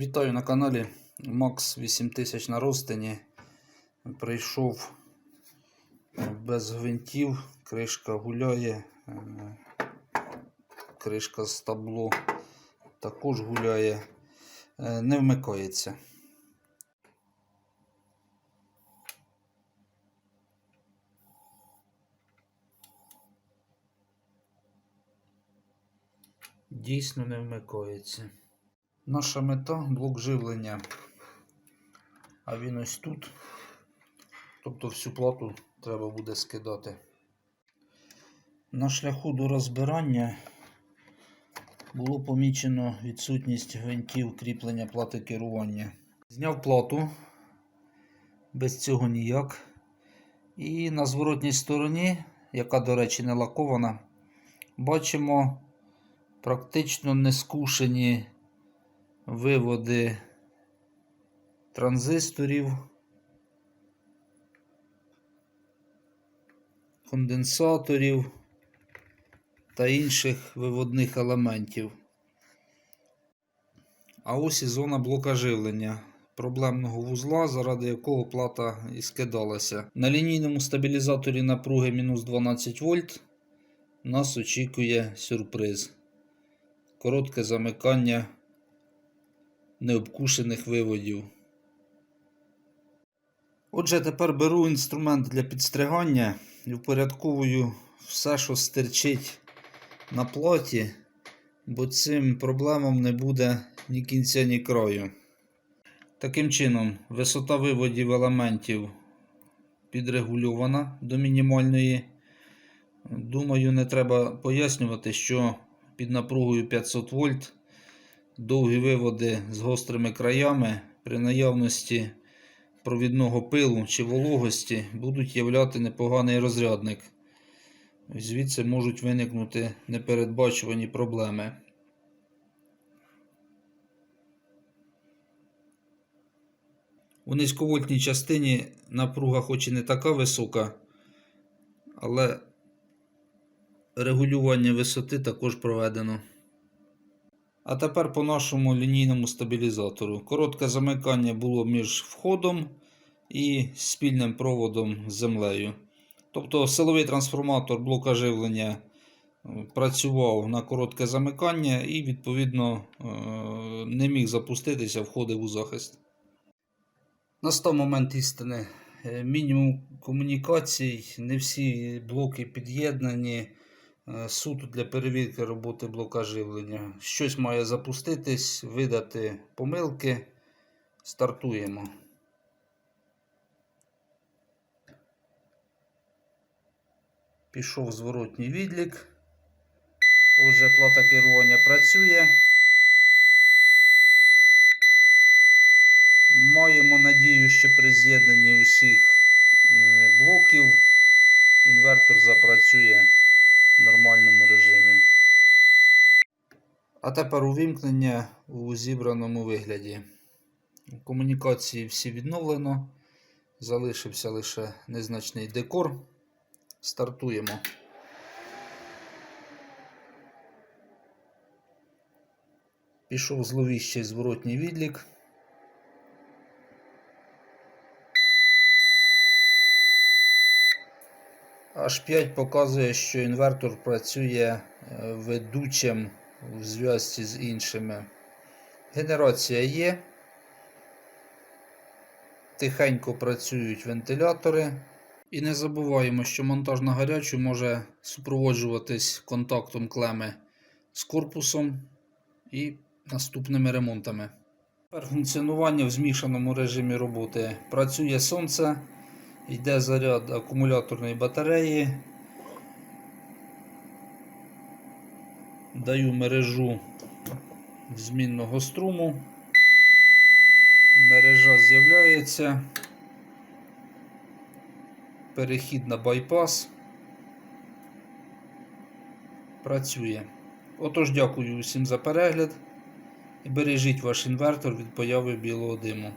Вітаю на каналі Макс 8000 на розтині. Прийшов без гвинтів, кришка гуляє, е, кришка з табло також гуляє, е, не вмикається. Дійсно не вмикається. Наша мета блок живлення. А він ось тут. Тобто всю плату треба буде скидати. На шляху до розбирання було помічено відсутність гвинтів кріплення плати керування. Зняв плату, без цього ніяк. І на зворотній стороні, яка, до речі, не лакована, бачимо практично не скушені виводи транзисторів, конденсаторів та інших виводних елементів. А ось і зона блока живлення проблемного вузла, заради якого плата і скидалася. На лінійному стабілізаторі напруги мінус 12 вольт нас очікує сюрприз. Коротке замикання необкушених виводів. Отже, тепер беру інструмент для підстригання і впорядковую все, що стирчить на платі, бо цим проблемам не буде ні кінця, ні краю. Таким чином, висота виводів елементів підрегульована до мінімальної. Думаю, не треба пояснювати, що під напругою 500 вольт довгі виводи з гострими краями при наявності провідного пилу чи вологості будуть являти непоганий розрядник. Звідси можуть виникнути непередбачувані проблеми. У низьковольтній частині напруга хоч і не така висока, але регулювання висоти також проведено. А тепер по нашому лінійному стабілізатору. Коротке замикання було між входом і спільним проводом з землею. Тобто силовий трансформатор блока живлення е, працював на коротке замикання і, відповідно, е, не міг запуститися, входив у захист. Настав момент істини. Е, Мінімум комунікацій, не всі блоки під'єднані. Е, суто для перевірки роботи блока живлення. Щось має запуститись, видати помилки. Стартуємо. Пішов зворотній відлік. Отже, плата керування працює. Маємо надію, що при з'єднанні усіх е, блоків інвертор запрацює в нормальному режимі. А тепер увімкнення у зібраному вигляді. Комунікації всі відновлено. Залишився лише незначний декор. Стартуємо. Пішов зловіщий зворотній відлік. H5 показує, що інвертор працює е, ведучим в зв'язці з іншими. Генерація є. Тихенько працюють вентилятори. І не забуваємо, що монтаж на гарячу може супроводжуватись контактом клеми з корпусом і наступними ремонтами. Тепер функціонування в змішаному режимі роботи. Працює сонце. Йде заряд акумуляторної батареї. Даю мережу змінного струму. Мережа з'являється. Перехід на байпас. Працює. Отож, дякую усім за перегляд і бережіть ваш інвертор від появи білого диму.